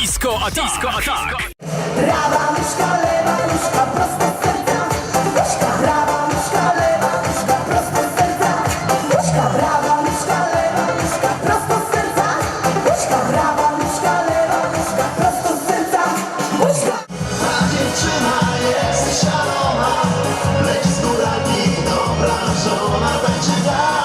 Disco a disco atak. Prawa nóżka, lewa nóżka, prosto z serca. Nóżka prawa, lewa, nóżka prosto z serca. Nóżka prawa, lewa, prosto z serca. Nóżka prawa, nóżka lewa, prosto z serca. Ta dziewczyna jest szalona Leci z górami dobra żona Będzie dla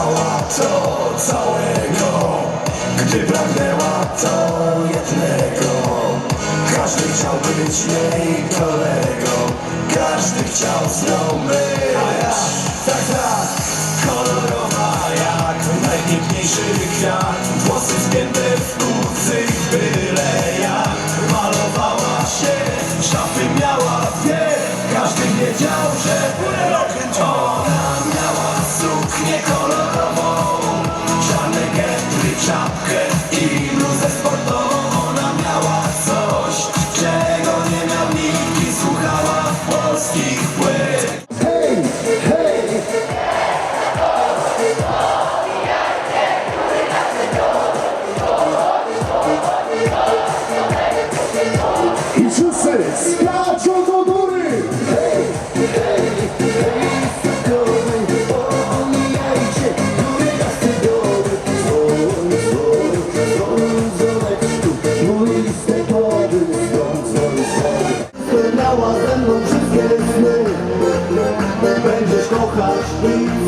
kochała to całego. Gdy pragnęła to jednego. Każdy chciał być jej kolego Każdy chciał z nią być. A ja, tak, tak. Kolorowa jak najpiękniejszy kwiat. Włosy zgięte w kucyk byle jak. Malowała się, szafy miała dwie. Każdy wiedział, że miała kochasz, by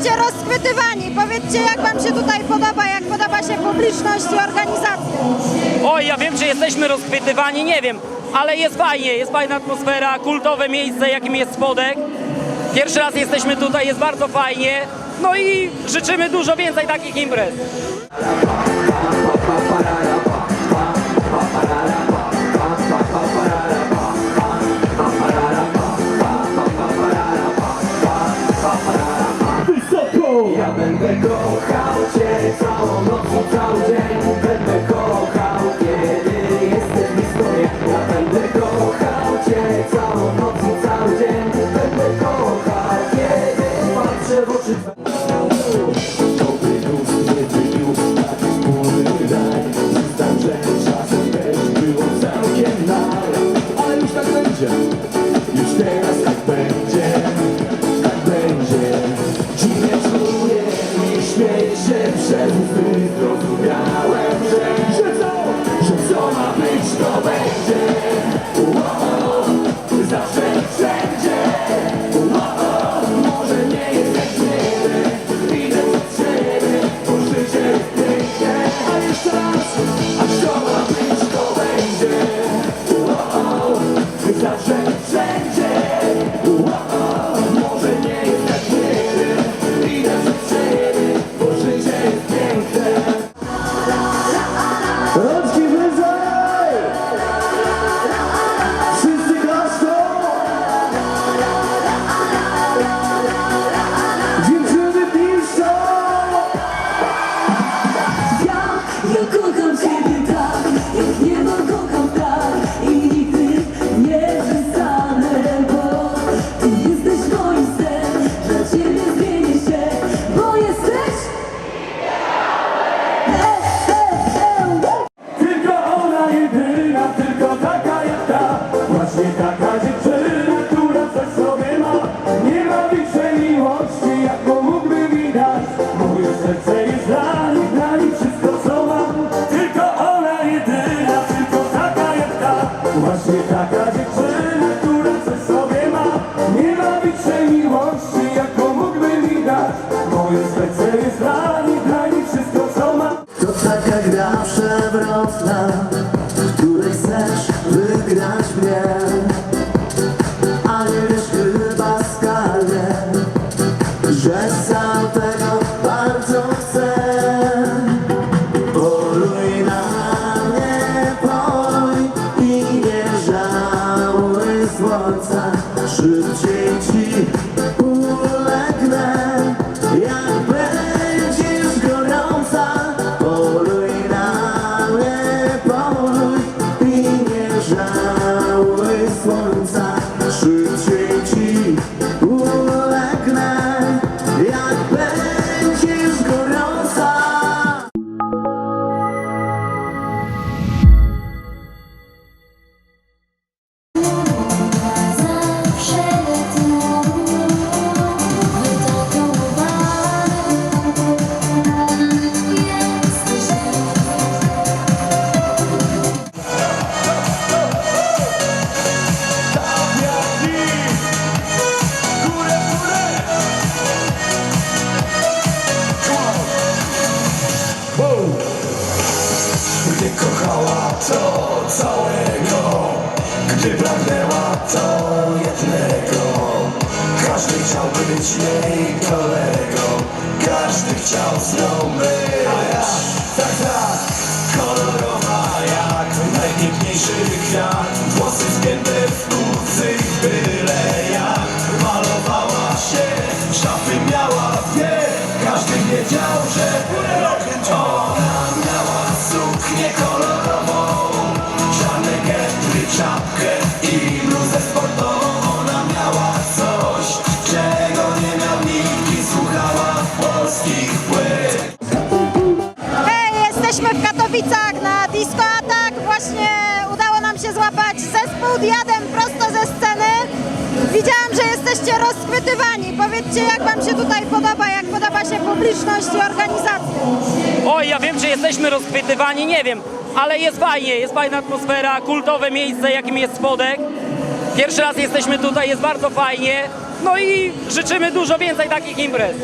jesteście rozchwytywani. Powiedzcie, jak wam się tutaj podoba, jak podoba się publiczność i organizacja. Oj, ja wiem, że jesteśmy rozchwytywani, nie wiem, ale jest fajnie, jest fajna atmosfera, kultowe miejsce, jakim jest Spodek. Pierwszy raz jesteśmy tutaj, jest bardzo fajnie, no i życzymy dużo więcej takich imprez. Że sam jednego. Każdy chciał być jej kolegą. Każdy chciał z nią być. A ja, tak, tak. Kolorowa jak najpiękniejszy kwiat. Włosy zgięte w kucyk byle jak. Malowała się, szafy miała dwie Każdy wiedział, że ona miała suknię kolorową rozchwytywani. Powiedzcie, jak wam się tutaj podoba, jak podoba się publiczność i organizacja. Oj, ja wiem, że jesteśmy rozchwytywani, nie wiem, ale jest fajnie, jest fajna atmosfera, kultowe miejsce, jakim jest spodek. Pierwszy raz jesteśmy tutaj, jest bardzo fajnie. No i życzymy dużo więcej takich imprez.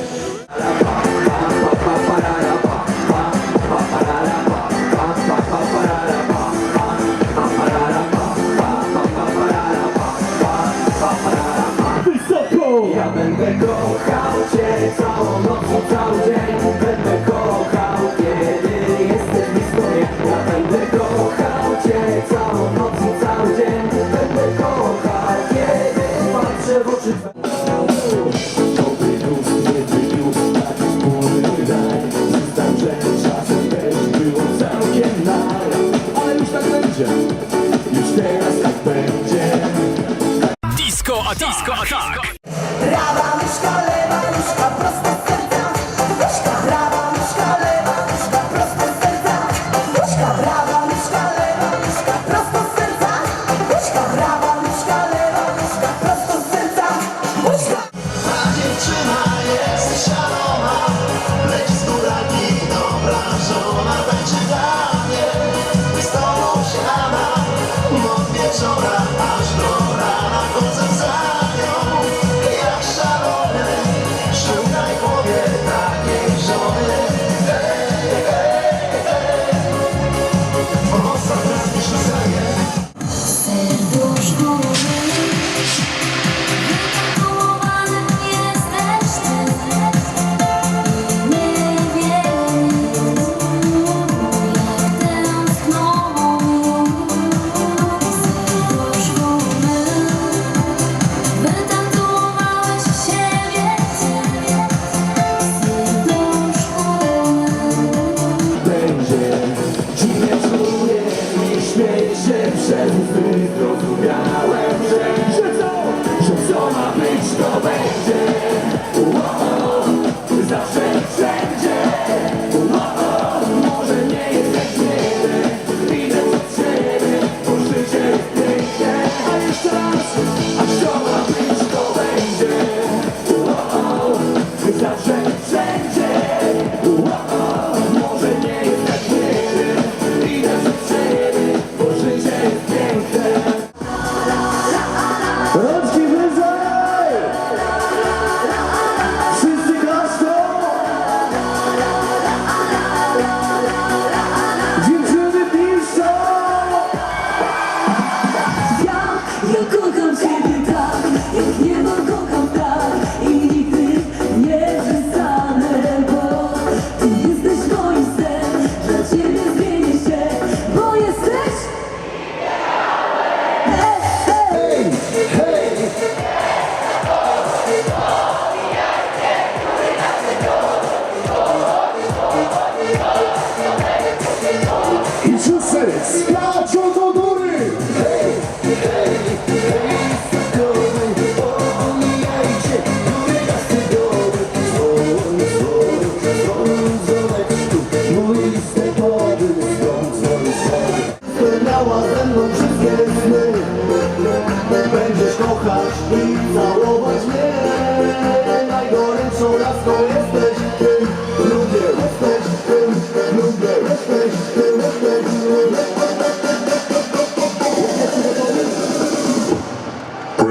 Disco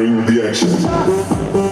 em um dia antes.